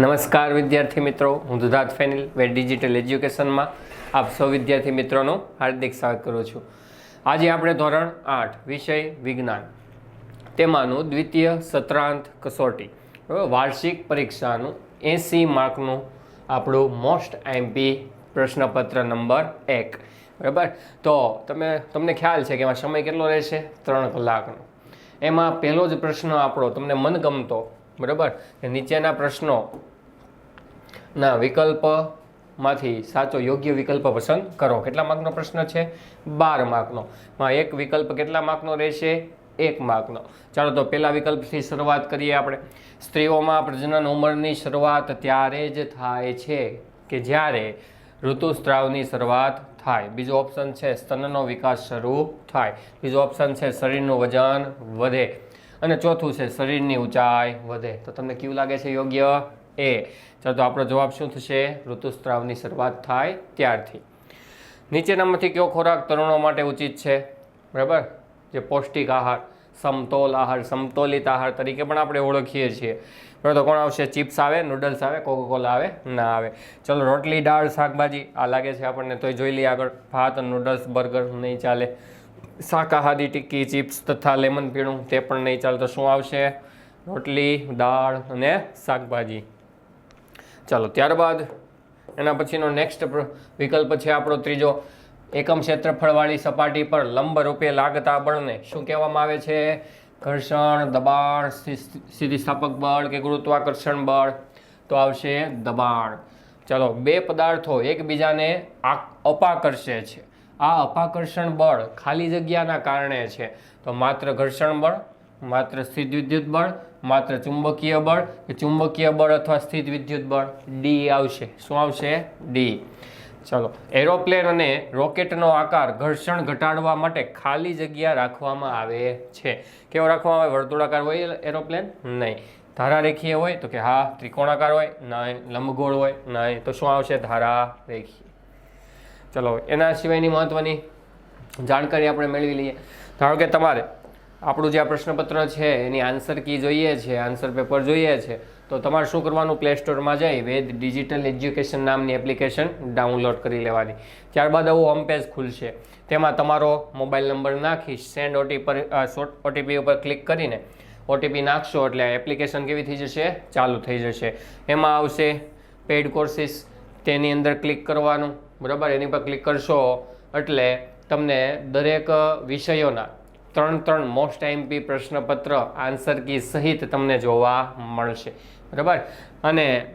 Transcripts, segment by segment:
નમસ્કાર વિદ્યાર્થી મિત્રો, હું દુધાત ફેનિલ વેટ ડિજિટલ એજ્યુકેશનમાં આપ સૌ વિદ્યાર્થી મિત્રોનું હાર્દિક સ્વાગત કરું છું. આજે આપણે ધોરણ આઠ, વિષય વિજ્ઞાન. તેમાંનું દ્વિતીય સત્રાંત કસોટી વાર્ષિક પરીક્ષાનું એંસી માર્કનું આપણું મોસ્ટ એમપી પ્રશ્નપત્ર નંબર એક, બરાબર? તો તમે, તમને ખ્યાલ છે કે એમાં સમય કેટલો રહેશે? ત્રણ કલાકનો. એમાં પહેલો જ પ્રશ્ન આપણો તમને મનગમતો, બરાબર? નીચેના પ્રશ્નો ના, વિકલ્પમાંથી સાચો યોગ્ય વિકલ્પ પસંદ કરો. કેટલા માર્કનો પ્રશ્ન છે? બાર માર્કનો. માં, એક વિકલ્પ કેટલા માર્કનો રહેશે? એક માર્કનો. ચાલો તો પહેલા વિકલ્પથી શરૂઆત કરીએ આપણે. સ્ત્રીઓમાં પ્રજનન ઉંમરની શરૂઆત ત્યારે જ થાય છે કે જ્યારે ઋતુસ્ત્રાવની શરૂઆત થાય. બીજો ઓપ્શન છે સ્તનનો વિકાસ શરૂ થાય. બીજો ઓપ્શન છે શરીરનું વજન વધે. અને ચોથું છે શરીરની ઊંચાઈ વધે. તો તમને કેવું લાગે છે? યોગ્ય? એ. ચાલો તો આપણો જવાબ શું થશે? ઋતુસ્ત્રાવની શરૂઆત થાય ત્યારથી. નીચેનામાંથી કયો ખોરાક તરુણો માટે ઉચિત છે? બરાબર? જે પૌષ્ટિક આહાર, સમતોલ આહાર, સમતોલિત આહાર તરીકે પણ આપણે ઓળખીએ છીએ. બરાબર, તો કોણ આવશે? ચિપ્સ આવે, નૂડલ્સ આવે, કોકોકોલા આવે, ના આવે. ચલો, રોટલી, દાળ, શાકભાજી, આ લાગે છે આપણને, તોય જોઈ લઈએ આગળ. ભાત, નૂડલ્સ, બર્ગર નહીં ચાલે. શાકાહારી ટિક્કી, ચિપ્સ તથા લેમન પીણું, તે પણ નહીં ચાલે. તો શું આવશે? રોટલી, દાળ અને શાકભાજી. ચાલો, ત્યારબાદ એના પછીનો નેક્સ્ટ વિકલ્પ છે આપણો ત્રીજો. એકમ ક્ષેત્રફળવાળી સપાટી પર લંબ રૂપે લાગતા બળને શું કહેવામાં આવે છે? ઘર્ષણ, દબાણ સ્થિ- સ્થિતિસ્થાપક બળ કે ગુરુત્વાકર્ષણ બળ? તો આવશે દબાણ. ચાલો, બે પદાર્થો એકબીજાને અપાકર્ષે છે. આ અપાકર્ષણ બળ ખાલી જગ્યાના કારણે છે. તો માત્ર ઘર્ષણ બળ માત્ર સ્થિત વિદ્યુત બળ, માત્ર ચુંબકીય બળ, કે ચુંબકીય બળ અથવા સ્થિત વિદ્યુત બળ? ડી આવશે. શું આવશે? ડી ચલો, એરોપ્લેન અને રોકેટનો આકાર ઘર્ષણ ઘટાડવા માટે ખાલી જગ્યા રાખવામાં આવે છે. કેવો રાખવામાં આવે? વર્તુળાકાર હોય એરોપ્લેન? નહીં. ધારારેખીય હોય તો કે હા, ત્રિકોણાકાર હોય? નહીં. લંબગોળ હોય? નહીં. તો શું આવશે? ધારારેખીય. ચલો, એના સિવાયની મહત્ત્વની જાણકારી આપણે મેળવી લઈએ. ધારો કે તમારે આપણું જે આ પ્રશ્નપત્ર છે, એની આન્સર કી જોઈએ છે આન્સર પેપર જોઈએ છે, તો તમારે શું કરવાનું? પ્લે સ્ટોરમાં જઈ વેદ ડિજિટલ એજ્યુકેશન નામની એપ્લિકેશન ડાઉનલોડ કરી લેવાની. ત્યારબાદ આવું હોમ ખુલશે. તેમાં તમારો મોબાઈલ નંબર નાખી સેન્ડ ઓટીપી પર ઓટીપી ઉપર ક્લિક કરીને ઓટીપી નાખશો એટલે એપ્લિકેશન કેવી થઈ જશે? ચાલુ થઈ જશે. એમાં આવશે પેઇડ કોર્સિસ તેની અંદર ક્લિક કરવાનું, બરાબર? એની પર ક્લિક કરશો એટલે તમને દરેક વિષયોના ત્રણ ત્રણ મોસ્ટ એમપી પ્રશ્નપત્ર આન્સર કી સહિત તમને જોવા મળશે. બરાબર? અને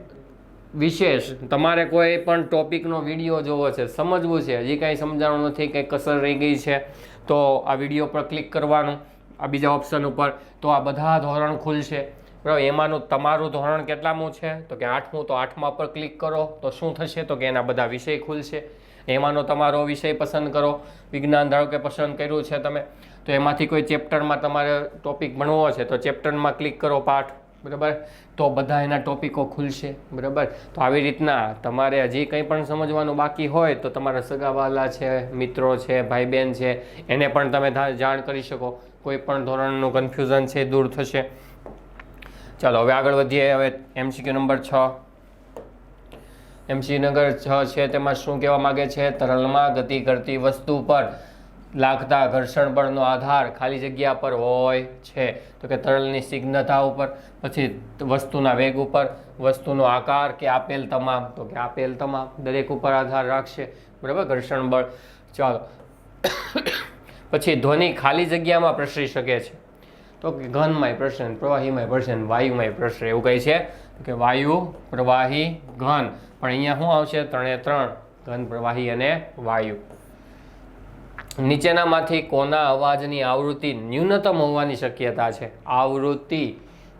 વિશેષ, તમારે કોઈ પણ ટોપિકનો વીડિયો જોવો છે, સમજવું છે. હજી કાંઈ સમજાણું નથી, કંઈ કસર રહી ગઈ છે, તો આ વીડિયો પર ક્લિક કરવાનું, આ બીજા ઓપ્શન ઉપર. તો આ બધા ધોરણ ખુલશે. બરાબર? એમાંનું તમારું ધોરણ કેટલામું છે? તો કે આઠમું, તો આઠમા પર ક્લિક કરો. તો શું થશે? તો કે એના બધા વિષય ખુલશે. એમાંનો તમારો વિષય પસંદ કરો. વિજ્ઞાન ધારો કે પસંદ કર્યું છે તમે. તો એમાંથી કોઈ ચેપ્ટરમાં તમારે ટોપિક ભણવો છે તો ચેપ્ટરમાં ક્લિક કરો પાઠ, બરાબર? તો બધા એના ટોપિકો ખુલશે, બરાબર? તો આવી રીતના તમારે હજી કંઈ પણ સમજવાનું બાકી હોય તો તમારા સગાવાલા છે, મિત્રો છે ભાઈ બહેન છે, એને પણ તમે જાણ કરી શકો. કોઈ પણ ધોરણનું કન્ફ્યુઝન છે, દૂર થશે. ચાલો, હવે આગળ વધીએ. હવે એમસીક્યુ નંબર છ. એમસી નગર છ છે, તેમાં શું કહેવા માગે છે? તરલમાં ગતિ કરતી વસ્તુ પર. લાગતા ઘર્ષણ બળનો આધાર ખાલી જગ્યા પર હોય છે. તો કે તરલની સિગ્નતા ઉપર, પછી વસ્તુના વેગ ઉપર, વસ્તુનો આકાર કે આપેલ તમામ, તો કે આપેલ તમામ, દરેક ઉપર આધાર રાખશે. બરાબર? ઘર્ષણ બળ ચાલો. પછી ધ્વનિ ખાલી જગ્યામાં પ્રસરી શકે છે. તો કે ઘનમાંય પ્રસરે પ્રવાહીમાંય પ્રસરે વાયુમાંય પ્રસરે એવું કહે છે. કે વાયુ, પ્રવાહી, ઘન. પણ અહીંયા શું આવશે? ત્રણે ત્રણ, ઘન, પ્રવાહી અને વાયુ. નીચેનામાંથી કોના અવાજની આવૃત્તિ ન્યૂનતમ હોવાની શક્યતા છે? આવૃત્તિ,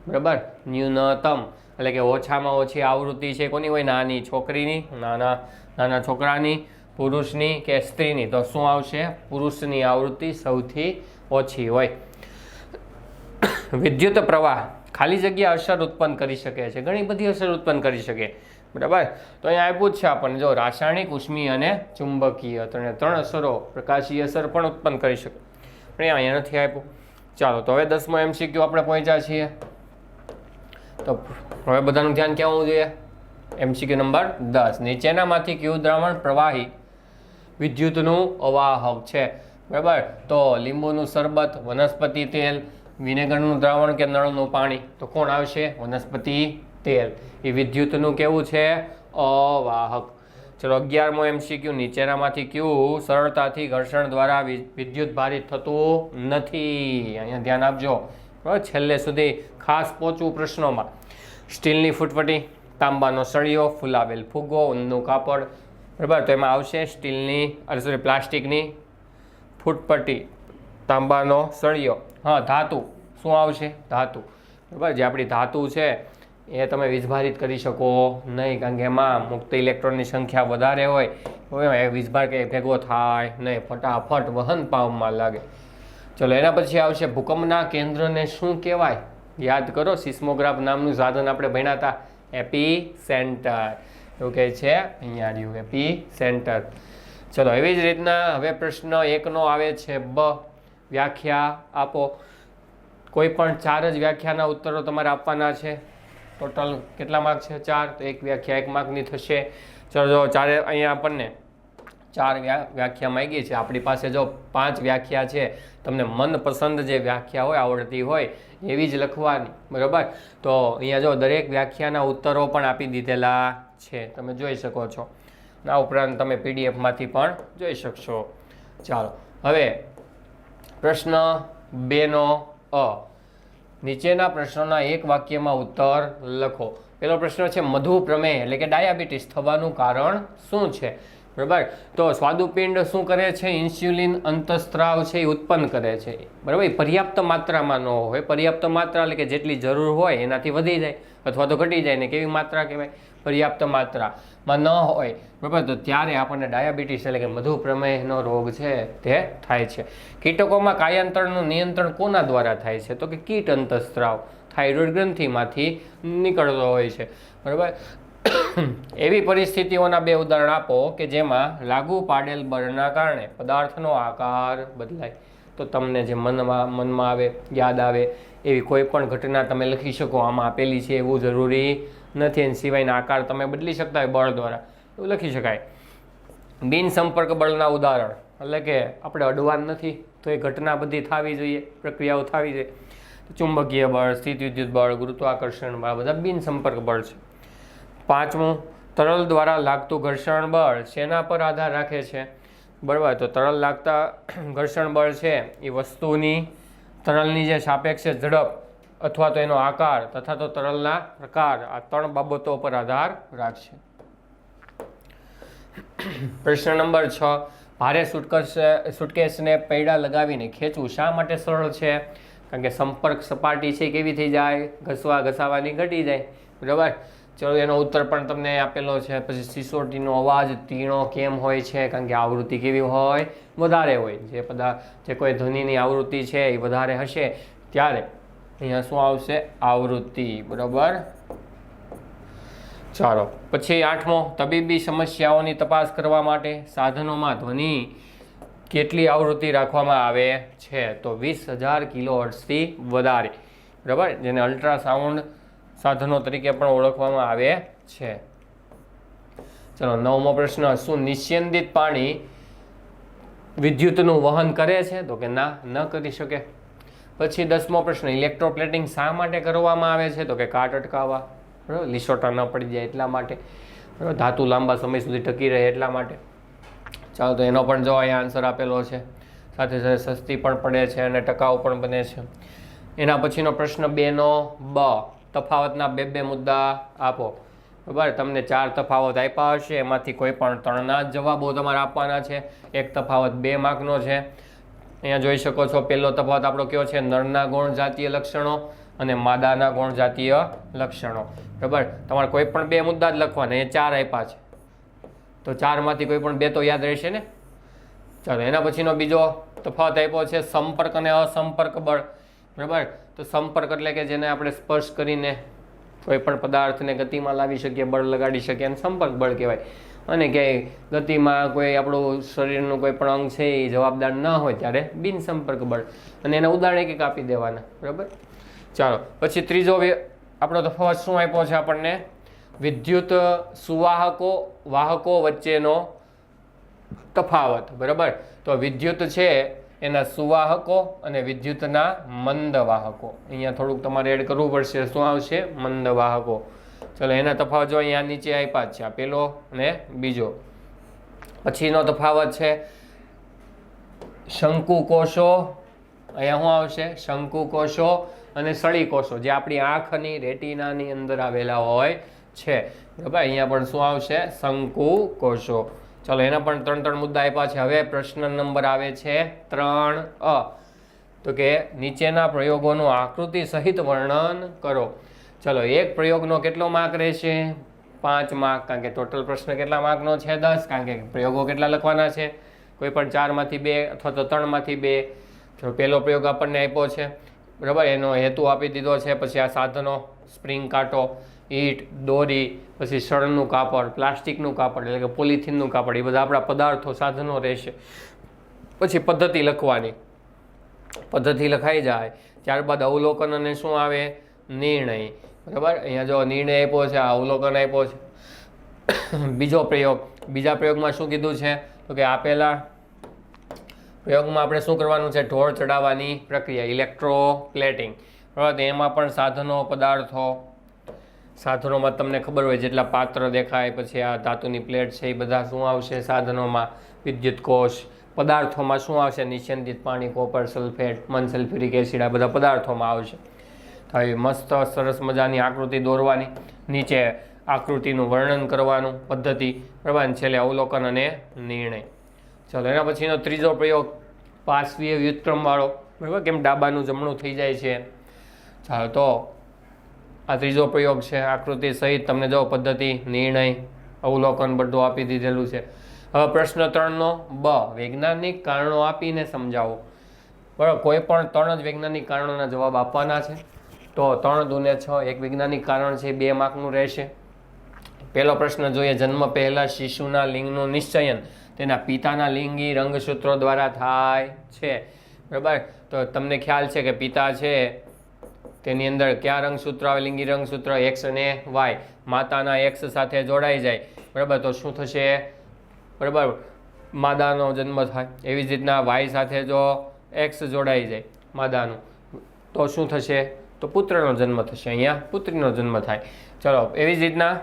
બરાબર? ન્યૂનતમ. એટલે કે ઓછામાં ઓછી આવૃત્તિ છે કોની? હોય નાની છોકરીની, નાના નાના છોકરાની, પુરુષની કે સ્ત્રીની? તો શું આવશે? પુરુષની આવૃત્તિ સૌથી ઓછી હોય. વિદ્યુત પ્રવાહ ખાલી જગ્યા અસર ઉત્પન્ન કરી શકે છે. ઘણી બધી અસર ઉત્પન્ન કરી શકે. બરાબર? તો અહીંયા આપ્યું જ છે આપણને. જો, રાસાયણિક ઉષ્મી અને ચુંબકીય ત્રણે ત્રણ અસરો પ્રકાશીય અસર પણ ઉત્પન્ન કરી શકે. પણ અહીંયા નથી આપ્યું. ચાલો, તો હવે દસમો એમસીક્યુ આપણે પહોંચ્યા છીએ. તો હવે બધાનું ધ્યાન ક્યાં હોવું જોઈએ? એમસીક્યુ નંબર દસ. નીચેનામાંથી કયું દ્રાવણ પ્રવાહી વિદ્યુતનું અવાહક છે. બરાબર? તો લીંબુનું શરબત, વનસ્પતિ તેલ, વિનેગરનું દ્રાવણ કે નળનું પાણી. તો કોણ આવશે? વનસ્પતિ તેલ. એ વિદ્યુતનું કેવું છે? અવાહક. ચલો, અગિયારમો એમસીક્યુ નીચેનામાંથી કયું સરળતાથી ઘર્ષણ દ્વારા વિદ્યુત ભારિત થતું નથી. અહીંયા ધ્યાન આપજો. બરાબર છેલ્લે સુધી ખાસ પહોંચવું પ્રશ્નોમાં. સ્ટીલની ફૂટપટ્ટી તાંબાનો સળિયો, ફુલાવેલ ફુગ્ગો, ઊનનું કાપડ. બરાબર, તો એમાં આવશે સ્ટીલની, અરે સોરી પ્લાસ્ટિકની ફૂટપટ્ટી. તાંબાનો સળિયો. હા, ધાતુ. શું આવશે? ધાતુ. બરાબર, જે આપણી ધાતુ છે એ તમે વીજભારિત કરી શકો નહીં, કારણ કે એમાં મુક્ત ઇલેક્ટ્રોનની સંખ્યા વધારે હોય એ વીજભાર કે ભેગો થાય નહીં, ફટાફટ વહન પામમાં લાગે. ચલો, એના પછી આવશે ભૂકંપના કેન્દ્રને શું કહેવાય? યાદ કરો, સિસ્મોગ્રાફ નામનું સાધન આપણે ભણ્યા હતા એપી સેન્ટર એવું કહે છે, અહીંયા રહ્યું એપી સેન્ટર ચલો, એવી જ રીતના હવે પ્રશ્ન એકનો આવે છે, બ. વ્યાખ્યા આપો. કોઈ પણ ચાર જ વ્યાખ્યાના ઉત્તરો તમારે આપવાના છે. ટોટલ કેટલા માર્ક છે? ચાર. તો એક વ્યાખ્યા એક માર્કની થશે. ચલો જો ચારે અહીંયા આપણને ચાર વ્યા- વ્યાખ્યા માંગી છે. આપણી પાસે જો પાંચ વ્યાખ્યા છે, તમને મનપસંદ જે વ્યાખ્યા હોય, આવડતી હોય, એવી જ લખવાની. બરાબર? તો અહીંયા જો દરેક વ્યાખ્યાના ઉત્તરો પણ આપી દીધેલા છે. તમે જોઈ શકો છો. આ ઉપરાંત તમે પીડીએફમાંથી પણ જોઈ શકશો. ચાલો. હવે પ્રશ્ન બેનો અ. નીચેના પ્રશ્નોના એક વાક્યમાં ઉત્તર લખો. પેલો પ્રશ્ન છે મધુ પ્રમેય એટલે કે ડાયાબિટીસ થવાનું કારણ શું છે? બરાબર? તો સ્વાદુપિંડ શું કરે છે? ઇન્સ્યુલિન, અંતસ્ત્રાવ છે, એ ઉત્પન્ન કરે છે. બરાબર? પર્યાપ્ત માત્રામાં ન હોય. પર્યાપ્ત માત્રા એટલે કે જેટલી જરૂર હોય એનાથી વધી જાય અથવા તો ઘટી જાય ને કેવી માત્રા કહેવાય? પર્યાપ્ત માત્રામાં ન હોય. બરાબર? તો ત્યારે આપણને ડાયાબિટીસ એટલે કે મધુપ્રમેહનો રોગ છે તે થાય છે. કીટકોમાં કાયાંતરનું નિયંત્રણ કોના દ્વારા થાય છે? તો કે કીટ અંતસ્ત્રાવ, થાઇરોઇડ ગ્રંથિમાંથી નીકળતો હોય છે. બરાબર? એવી પરિસ્થિતિઓના બે ઉદાહરણ આપો કે જેમાં લાગુ પાડેલ બળના કારણે પદાર્થનો આકાર બદલાય. તો તમને જે મનમાં મનમાં આવે, યાદ આવે, એવી કોઈ પણ ઘટના તમે લખી શકો. આમાં આપેલી છે, એવું જરૂરી નથી. એના સિવાયના આકાર તમે બદલી શકતા હોય બળ દ્વારા. એવું લખી શકાય. બિન સંપર્ક બળના ઉદાહરણ. એટલે કે આપણે અડવાન નથી, તો એ ઘટના બધી થવી જોઈએ, પ્રક્રિયાઓ થવી જોઈએ. ચુંબકીય બળ, સ્થિત વિદ્યુત બળ, ગુરુત્વાકર્ષણ બળ બધા બિન સંપર્ક બળ છે. પાંચમું, તરલ દ્વારા લાગતું ઘર્ષણ બળ શેના પર આધાર રાખે છે? બરાબર, તો તરલ લાગતા ઘર્ષણ બળ છે એ વસ્તુની, તરલની જે સાપેક્ષે ઝડપ અથવા તો એનો આકાર તથા તો તરલના પ્રકાર, આ ત્રણ બાબતો પર આધાર રાખશે. પ્રશ્ન નંબર છ, ભારે સુટકેસ સુટકેશને પૈડા લગાવીને ખેંચવું શા માટે સરળ છે? કારણ કે સંપર્ક સપાટી છે કેવી થઈ જાય? ઘસવા, ઘસાવાની ઘટી જાય. બરાબર? ચલો, એનો ઉત્તર પણ તમને આપેલો છે. પછી સિસોટીનો અવાજ તીણો કેમ હોય છે? કારણ કે આવૃત્તિ કેવી હોય? વધારે હોય. જે બધા જે કોઈ ધ્વનિની આવૃત્તિ છે, એ વધારે હશે. ત્યારે અહીંયા શું આવશે? આવૃત્તિ. બરાબર? ચાલો. પછી આઠમો, તબીબી સમસ્યાઓની તપાસ કરવા માટે સાધનોમાં ધ્વનિ કેટલી આવૃત્તિ રાખવામાં આવે છે? તો વીસ હજાર કિલો હર્ટ્ઝથી વધારે. બરાબર? જેને અલ્ટ્રાસાઉન્ડ સાધનો તરીકે પણ ઓળખવામાં આવે છે. ચલો, નવમો પ્રશ્ન, શું નિસ્યંદિત પાણી વિદ્યુતનું વહન કરે છે? તો કે ના, ન કરી શકે. પછી દસમો પ્રશ્ન, ઇલેક્ટ્રોપ્લેટિંગ શા માટે કરવામાં આવે છે? તો કે કાટ અટકાવવા. બરાબર? લીસોટા ન પડી જાય એટલા માટે. બરાબર? ધાતુ લાંબા સમય સુધી ટકી રહે એટલા માટે. ચાલો, તો એનો પણ જો અહીંયા આન્સર આપેલો છે. સાથે સાથે સસ્તી પણ પડે છે અને ટકાઉ પણ બને છે. એના પછીનો પ્રશ્ન, બેનો બ. તફાવતના બે બે મુદ્દા આપો. બરાબર? તમને ચાર તફાવત આપ્યા હશે, એમાંથી કોઈ પણ ત્રણના જવાબો તમારે આપવાના છે. એક તફાવત બે માર્કનો છે. અહીંયા જોઈ શકો છો, પહેલો તફાવત આપણો કયો છે? નરના ગુણ જાતીય લક્ષણો અને માદાના ગુણ જાતીય લક્ષણો. બરાબર? તમારે કોઈ પણ બે મુદ્દા જ લખવાના, એ ચાર આપ્યા છે. તો ચારમાંથી કોઈ પણ બે તો યાદ રહેશે ને? ચાલો, એના પછીનો બીજો તફાવત આપ્યો છે, સંપર્ક અને અસંપર્ક બળ. બરાબર? તો સંપર્ક એટલે કે જેને આપણે સ્પર્શ કરીને કોઈ પણ પદાર્થને ગતિમાં લાવી શકીએ, બળ લગાડી શકીએ અને સંપર્ક બળ કહેવાય. અને ક્યાંય ગતિમાં કોઈ આપણું શરીરનું કોઈ પણ અંગ છે એ જવાબદાર ન હોય ત્યારે બિનસંપર્ક બળ. અને એના ઉદાહરણ એક એક આપી દેવાના. બરાબર? ચાલો, પછી ત્રીજો આપણો તફાવત શું આપ્યો છે આપણને? વિદ્યુત સુવાહકો, વાહકો વચ્ચેનો તફાવત. બરાબર? તો વિદ્યુત છે એના સુવાહકો અને વિદ્યુતના મંદ વાહકો. અહીંયા થોડુંક તમારે એડ કરવું પડશે. શું આવશે? મંદ વાહકો. ચલો, એના તફાવત જો અહીંયા નીચે આપ્યા જ છે. આ પેલો અને બીજો. પછીનો તફાવત છે શંકુ કોષો. અહીંયા શું આવશે? શંકુ કોષો અને સળી કોષો, જે આપણી આંખની રેટિનાની અંદર આવેલા હોય છે. બરાબર? અહીંયા પણ શું આવશે? શંકુ કોષો. ચલો, એના પણ ત્રણ ત્રણ મુદ્દા આપ્યા છે. હવે પ્રશ્ન નંબર આવે છે ત્રણ અ. તો કે નીચેના પ્રયોગોનું આકૃતિ સહિત વર્ણન કરો. ચલો, એક પ્રયોગનો કેટલો માર્ક રહેશે? પાંચ માર્ક, કારણ કે ટોટલ પ્રશ્ન કેટલા માર્કનો છે? દસ, કારણ કે પ્રયોગો કેટલા લખવાના છે? કોઈ પણ ચારમાંથી બે અથવા તો ત્રણમાંથી બે. જો પહેલો પ્રયોગ આપણને આપ્યો છે, બરાબર? એનો હેતુ આપી દીધો છે, પછી આ સાધનો સ્પ્રિંગ કાંટો ઈંટ, દોરી, પછી શણનું કાપડ, પ્લાસ્ટિકનું કાપડ એટલે કે પોલિથીનનું કાપડ, એ બધા આપણા પદાર્થો, સાધનો રહેશે. પછી પદ્ધતિ લખવાની. પદ્ધતિ લખાઈ જાય, ત્યારબાદ અવલોકન અને શું આવે? નિર્ણય. બરાબર? અહીંયા જો નિર્ણય આપ્યો છે, આ અવલોકન આપ્યો છે. બીજો પ્રયોગ. બીજા પ્રયોગમાં શું કીધું છે? તો કે આપેલા પ્રયોગમાં આપણે શું કરવાનું છે? ઢોળ ચડાવવાની પ્રક્રિયા, ઇલેક્ટ્રોપ્લેટિંગ. બરાબર? એમાં પણ સાધનો, પદાર્થો સાધનોમાં તમને ખબર હોય જેટલા પાત્ર દેખાય, પછી આ ધાતુની પ્લેટ છે એ બધા શું આવશે સાધનોમાં? વિદ્યુત કોષ, પદાર્થોમાં શું આવશે? નિસ્યંદિત પાણી, કોપર, સલ્ફેટ મન સલ્ફ્યુરિક એસિડ, આ બધા પદાર્થોમાં આવશે. તો એ મસ્ત, સરસ મજાની આકૃતિ દોરવાની, નીચે આકૃતિનું વર્ણન કરવાનું પદ્ધતિ. અને છેલ્લે અવલોકન અને નિર્ણય. ચલો, એના પછીનો ત્રીજો પ્રયોગ, પાર્શ્વીય વ્યુત્ક્રમવાળો. બરાબર? કેમ ડાબાનું જમણું થઈ જાય છે? ચાલો, તો આ ત્રીજો પ્રયોગ છે, આકૃતિ સહિત તમને જો પદ્ધતિ, નિર્ણય, અવલોકન બધું આપી દીધેલું છે. હવે પ્રશ્ન ત્રણનો, બ, વૈજ્ઞાનિક કારણો આપીને સમજાવો. બરાબર, કોઈ પણ ત્રણ જ વૈજ્ઞાનિક કારણોના જવાબ આપવાના છે. તો ત્રણ દુને છ, એક વૈજ્ઞાનિક કારણ છે બે માર્કનું રહેશે. પહેલો પ્રશ્ન જોઈએ, જન્મ પહેલાં શિશુના લિંગનું નિશ્ચયન. તેના પિતાના લિંગી રંગસૂત્રો દ્વારા થાય છે. બરાબર? તો તમને ખ્યાલ છે કે પિતા છે તેની અંદર કયા રંગસૂત્ર આવે? લિંગી રંગસૂત્ર એક્સ અને વાય માતાના એક્સ સાથે જોડાઈ જાય. બરાબર? તો શું થશે? બરાબર? માદાનો જન્મ થાય. એવી જ રીતના વાય સાથે જો એક્સ જોડાઈ જાય માદાનું. તો શું થશે? તો પુત્રનો જન્મ થશે અહીંયા. પુત્રીનો જન્મ થાય. ચલો, એવી જ રીતના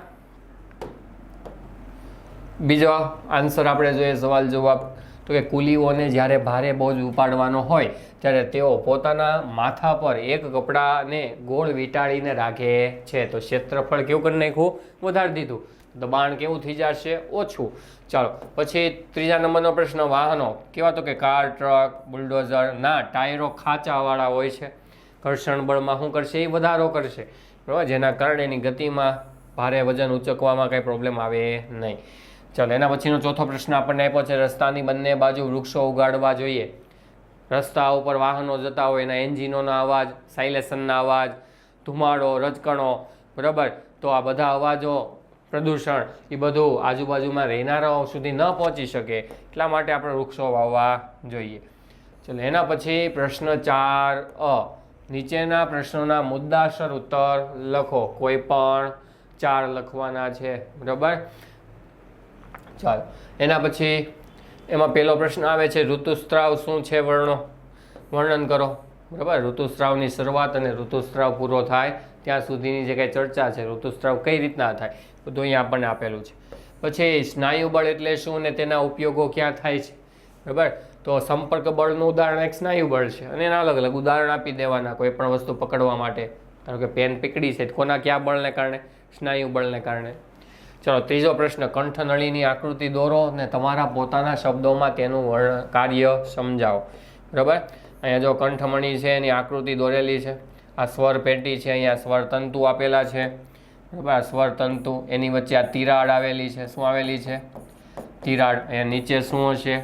બીજો આન્સર આપણે જોઈએ, સવાલ જવાબ. તો કે કુલીઓને જ્યારે ભારે બોજ ઉપાડવાનો હોય ત્યારે તેઓ પોતાના માથા પર એક કપડાને ગોળ વીંટાળીને રાખે છે. તો ક્ષેત્રફળ કેવું કરી નાખ્યું? વધારી દીધું. દબાણ કેવું થઈ જશે? ઓછું. ચાલો, પછી ત્રીજા નંબરનો પ્રશ્ન, વાહનો. કેવા તો કે કાર, ટ્રક, બુલડોઝર, ના, ટાયરો ખાંચાવાળા હોય છે. ઘર્ષણ બળમાં શું કરશે? એ વધારો કરશે. બરાબર? જેના કારણે એની ગતિમાં ભારે વજન ઉચકવામાં કંઈ પ્રોબ્લેમ આવે નહીં. ચાલો, એના પછીનો ચોથો પ્રશ્ન આપણને આપ્યો છે. રસ્તાની બંને બાજુ વૃક્ષો ઉગાડવા જોઈએ. રસ્તા ઉપર વાહનો જતા હોય, એના એન્જિનોના અવાજ સાયલેશનના અવાજ, ધુમાડો, રજકણો, બરાબર? તો આ બધા અવાજો, પ્રદૂષણ, એ બધું આજુબાજુમાં રહેનારાઓ સુધી ન પહોંચી શકે. એટલા માટે આપણે વૃક્ષો વાવવા જોઈએ. ચલો, એના પછી પ્રશ્ન ચાર અ. નીચેના પ્રશ્નોના મુદ્દાસર ઉત્તર લખો. કોઈ પણ ચાર લખવાના છે. બરાબર? ચાલો, એના પછી એમાં પહેલો પ્રશ્ન આવે છે, ઋતુસ્ત્રાવ શું છે વર્ણો? વર્ણન કરો. બરાબર? ઋતુસ્ત્રાવની શરૂઆત અને ઋતુસ્ત્રાવ પૂરો થાય, ત્યાં સુધીની જે કંઈ ચર્ચા છે, ઋતુસ્ત્રાવ કઈ રીતના થાય, બધું અહીંયા આપણને આપેલું છે. પછી સ્નાયુબળ એટલે શું ને તેના ઉપયોગો ક્યાં થાય છે? બરાબર? તો સંપર્ક બળનું ઉદાહરણ એક સ્નાયુબળ છે અને એના અલગ અલગ ઉદાહરણ આપી દેવાના કોઈ પણ વસ્તુ પકડવા માટે. ધારો કે પેન પકડી છે કોના કયા બળને કારણે? સ્નાયુ બળને કારણે. ચલો, ત્રીજો પ્રશ્ન, કંઠનળીની આકૃતિ દોરો અને તમારા પોતાના શબ્દોમાં તેનું વર્ણ કાર્ય સમજાવો. બરાબર? અહીંયા જો કંઠમણી છે, એની આકૃતિ દોરેલી છે. આ સ્વર પેટી છે, અહીંયા સ્વર તંતુ આપેલા છે. બરાબર? આ સ્વર તંતુ, એની વચ્ચે આ તિરાડ આવેલી છે. શું આવેલી છે? તિરાડ, અહીંયા નીચે શું હશે?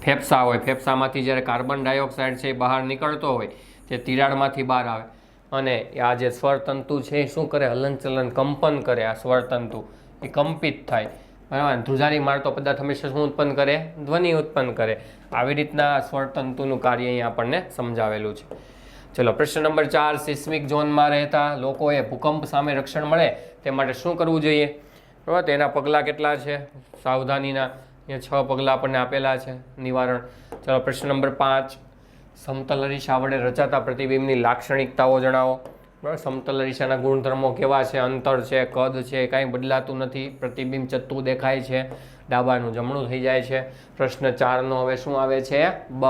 ફેફસા હોય. ફેફસામાંથી જ્યારે કાર્બન ડાયોક્સાઇડ છે એ બહાર નીકળતો હોય, તે તિરાડમાંથી બહાર આવે. અને આ જે સ્વરતંતુ છે, એ શું કરે? હલનચલન કંપન કરે આ સ્વરતંતુ. એ કંપિત થાય. બરાબર? ધ્રુજારી મારતો પદાર્થ હંમેશા શું ઉત્પન્ન કરે? ધ્વનિ ઉત્પન્ન કરે. આવી રીતના સ્વરતંતુનું કાર્ય અહીંયા આપણને સમજાવેલું છે. ચલો, પ્રશ્ન નંબર ચાર સિસ્મિક ઝોનમાં રહેતા લોકોએ ભૂકંપ સામે રક્ષણ મળે તે માટે શું કરવું જોઈએ? બરાબર? તેના પગલાં કેટલા છે? સાવધાનીના. અહીંયા છ પગલાં આપણને આપેલા છે. નિવારણ. ચલો, પ્રશ્ન નંબર પાંચ. સમતલ અરીસા વડે રચાતા પ્રતિબિંબની લાક્ષણિકતાઓ જણાવો. બરાબર સમતલ અરીસાના ગુણધર્મો કેવા છે? અંતર છે, કદ છે, કાંઈ બદલાતું નથી. પ્રતિબિંબ ચત્તું દેખાય છે. ડાબાનું જમણું થઈ જાય છે. પ્રશ્ન ચારનો હવે શું આવે છે? બ.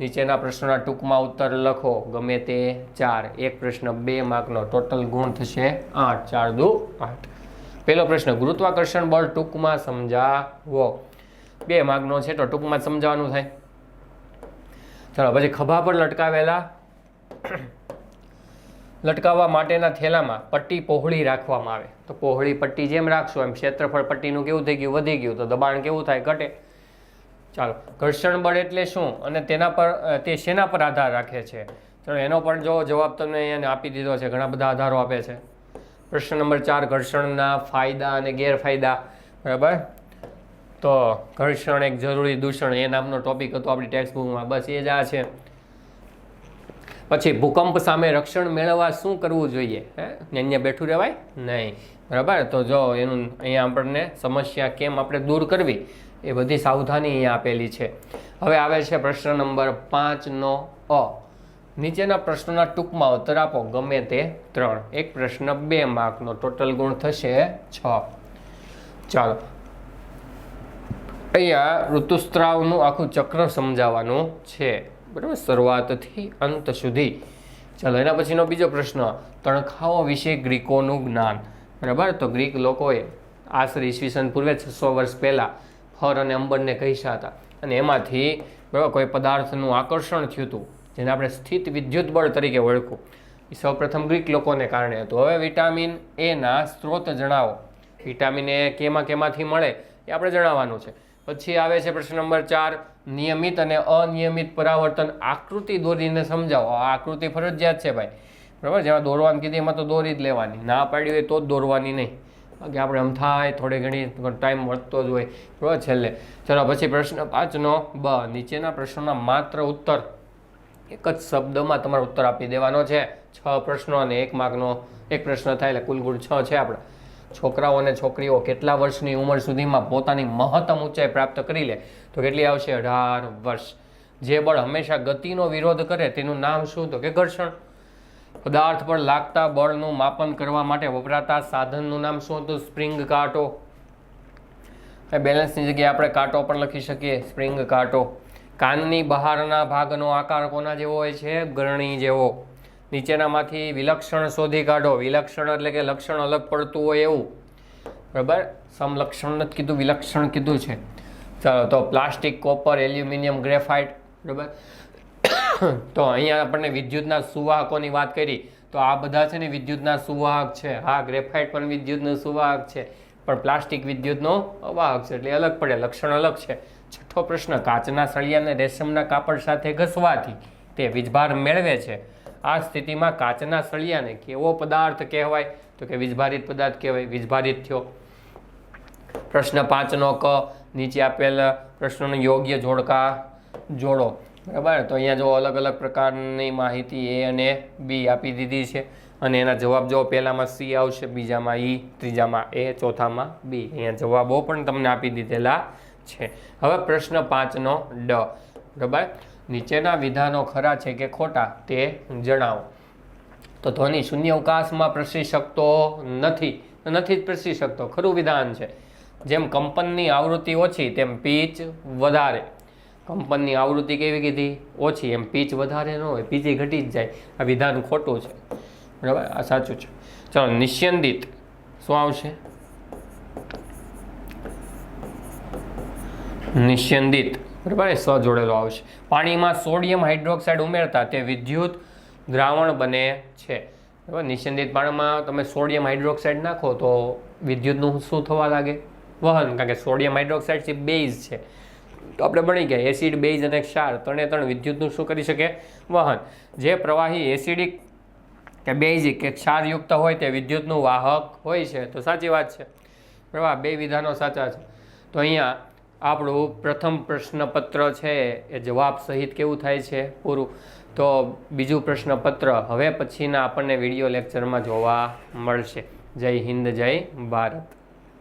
નીચેના પ્રશ્નોના ટૂંકમાં ઉત્તર લખો. ગમે તે ચાર. એક પ્રશ્ન બે માર્કનો ટોટલ ગુણ થશે આઠ. ચાર દુ આઠ. પહેલો પ્રશ્ન, ગુરુત્વાકર્ષણ બળ ટૂંકમાં સમજાવો. બે માર્કનો છે તો ટૂંકમાં સમજાવવાનું થાય. ચાલો, પછી ખભા પર લટકાવેલા લટકાવવા માટેના થેલામાં પટ્ટી પહોળી રાખવામાં આવે. તો પહોળી પટ્ટી જેમ રાખશો એમ ક્ષેત્રફળ પટ્ટીનું કેવું થઈ ગયું? વધી ગયું. તો દબાણ કેવું થાય? ઘટે. ચાલો, ઘર્ષણ બળ એટલે શું? અને તેના પર તે શેના પર આધાર રાખે છે? ચાલો, એનો પણ જો જવાબ તમને એને આપી દીધો છે. ઘણા બધા આધારો આપે છે. પ્રશ્ન નંબર ચાર, ઘર્ષણના ફાયદા અને ગેરફાયદા. બરાબર? તો ઘર્ષણ એક જરૂરી દૂષણ એ નામનો ટોપિક હતો આપણી ટેક્સ બુકમાં બસ એ જ આ છે. પછી ભૂકંપ સામે રક્ષણ મેળવવા શું કરવું જોઈએ? હે? અહીંયા બેઠું રહેવાય? નહીં. બરાબર? તો જો એનું અહીંયા આપણને સમસ્યા કેમ આપણે દૂર કરવી એ બધી સાવધાની અહીંયા આપેલી છે. હવે આવે છે પ્રશ્ન નંબર પાંચનો અ. નીચેના પ્રશ્નોના ટૂંકમાં ઉત્તર આપો. ગમે તે ત્રણ. એક પ્રશ્ન બે માર્કનો. ટોટલ ગુણ થશે છ. ચાલો. અહીંયા ઋતુસ્ત્રાવનું આખું ચક્ર સમજાવવાનું છે. બરાબર? શરૂઆતથી અંત સુધી. ચાલો, એના પછીનો બીજો પ્રશ્ન. તણખાઓ વિશે ગ્રીકોનું જ્ઞાન. બરાબર? તો ગ્રીક લોકોએ આશરે ઈસવીસન પૂર્વે છસો વર્ષ પહેલાં ફર અને અંબરને કહીશા હતા. અને એમાંથી, બરાબર, કોઈ પદાર્થનું આકર્ષણ થયું હતું, જેને આપણે સ્થિત વિદ્યુત બળ તરીકે ઓળખું. એ સૌપ્રથમ ગ્રીક લોકોને કારણે હતું. હવે વિટામિન એના સ્ત્રોત જણાવો. વિટામિન એ કેમાં કેમાંથી મળે, એ આપણે જણાવવાનું છે. પછી આવે છે પ્રશ્ન નંબર ચાર, નિયમિત અને અનિયમિત પરાવર્તન આકૃતિ દોરીને સમજાવો. આ આકૃતિ ફરજિયાત છે ભાઈ. બરાબર? જેમાં દોરવાની કીધી એમાં તો દોરી જ લેવાની. ના પાડી હોય તો જ દોરવાની નહીં. બાકી આપણે આમ થાય, થોડી ઘણી ટાઈમ મળતો જ હોય. બરાબર? છેલ્લે. ચલો, પછી પ્રશ્ન પાંચનો. બ. નીચેના પ્રશ્નોના માત્ર ઉત્તર. એક જ શબ્દમાં તમારે ઉત્તર આપી દેવાનો છે. છ પ્રશ્નો અને એક માર્કનો એક પ્રશ્ન થાય એટલે કુલ ગુણ છ છે આપણા. છોકરાઓ અને છોકરીઓ કેટલા વર્ષની ઉંમર સુધીમાં પોતાની મહત્તમ ઊંચાઈ પ્રાપ્ત કરી લે, તો કેટલી આવશે? અઢાર વર્ષ. જે બળ હંમેશા ગતિનો વિરોધ કરે, તેનું નામ શું? તો કે ઘર્ષણ. પદાર્થ પર લાગતા બળનું માપન કરવા માટે વપરાતા સાધનનું નામ શું હતું? સ્પ્રિંગ કાંટો. બેલેન્સની જગ્યાએ આપણે કાંટો પણ લખી શકીએ. સ્પ્રિંગ કાંટો. કાનની બહારના ભાગનો આકાર કોના જેવો હોય છે? ગરણી જેવો. નીચેનામાંથી વિલક્ષણ શોધી કાઢો. વિલક્ષણ એટલે કે લક્ષણ અલગ પડતું હોય એવું. બરાબર? સમલક્ષણ નથી કીધું, વિલક્ષણ કીધું છે. ચાલો, તો પ્લાસ્ટિક, કોપર, એલ્યુમિનિયમ, ગ્રેફાઇટ, બરાબર? તો અહીંયા આપણને વિદ્યુતના સુવાહકોની વાત કરી. તો આ બધા છે ને વિદ્યુતના સુવાહક છે. હા, ગ્રેફાઇટ પણ વિદ્યુતનો સુવાહક છે. પણ પ્લાસ્ટિક વિદ્યુતનો અવાહક છે. એટલે અલગ પડે, લક્ષણ અલગ છે. છઠ્ઠો પ્રશ્ન, કાચના સળિયાને રેશમના કાપડ સાથે ઘસવાથી તે વીજભાર મેળવે છે. આ સ્થિતિમાં કાચના સળિયાને કેવો પદાર્થ કહેવાય? તો કે વીજભારિત પદાર્થ કહેવાય, વીજભારિત થયો. પ્રશ્ન પાંચનો ક, નીચે આપેલ પ્રશ્નોનો યોગ્ય જોડકા જોડો. બરાબર? તો અહીંયા જો અલગ અલગ પ્રકારની માહિતી એ અને બી આપી દીધી છે. અને એના જવાબ જો પહેલામાં સી આવશે, બીજામાં ઈ, ત્રીજામાં એ, ચોથામાં બી. અહીંયા જવાબો પણ તમને આપી દીધેલા છે. હવે પ્રશ્ન પાંચનો ડ. બરાબર? નીચેના વિધાનો ખરા છે કે ખોટા તે જણાવો. તો ધ્વનિ શૂન્ય અવકાશમાં પ્રસરી શકતો નથી. નથી જ પ્રસરી શકતો. ખરું વિધાન છે. જેમ કંપનની આવૃત્તિ ઓછી, તેમ પીચ વધારે. કંપનની આવૃત્તિ કેવી કીધી? ઓછી, એમ પીચ વધારે ન હોય, પીચી ઘટી જ જાય. આ વિધાન ખોટું છે. બરાબર? આ સાચું છે. ચલો, નિસ્યંદિત. શું આવશે? નિસ્યંદિત. બરાબર? સ જોડેલો આવશે. પાણીમાં સોડિયમ હાઇડ્રોક્સાઇડ ઉમેરતા તે વિદ્યુત દ્રાવણ બને છે. બરાબર? નિસ્યંદિત પાણીમાં તમે સોડિયમ હાઇડ્રોક્સાઇડ નાખો તો વિદ્યુતનું શું થવા લાગે? વહન, કારણ કે સોડિયમ હાઇડ્રોક્સાઇડ છે બેઝ છે. તો આપણે ભણી ગયા, એસિડ, બેઝ અને ક્ષાર ત્રણે ત્રણ વિદ્યુતનું શું કરી શકે? વહન. જે પ્રવાહી એસિડિક કે બેઝિક કે ક્ષારયુક્ત હોય તે વિદ્યુતનું વાહક હોય છે. તો સાચી વાત છે. બરાબર? બે વિધાનો સાચા છે. તો અહીંયા આપણું પ્રથમ પ્રશ્નપત્ર છે એ જવાબ સહિત કેવું થાય છે? પૂરું. તો બીજું પ્રશ્નપત્ર હવે પછીના આપણને વીડિયો લેક્ચરમાં જોવા મળશે. જય હિન્દ, જય ભારત.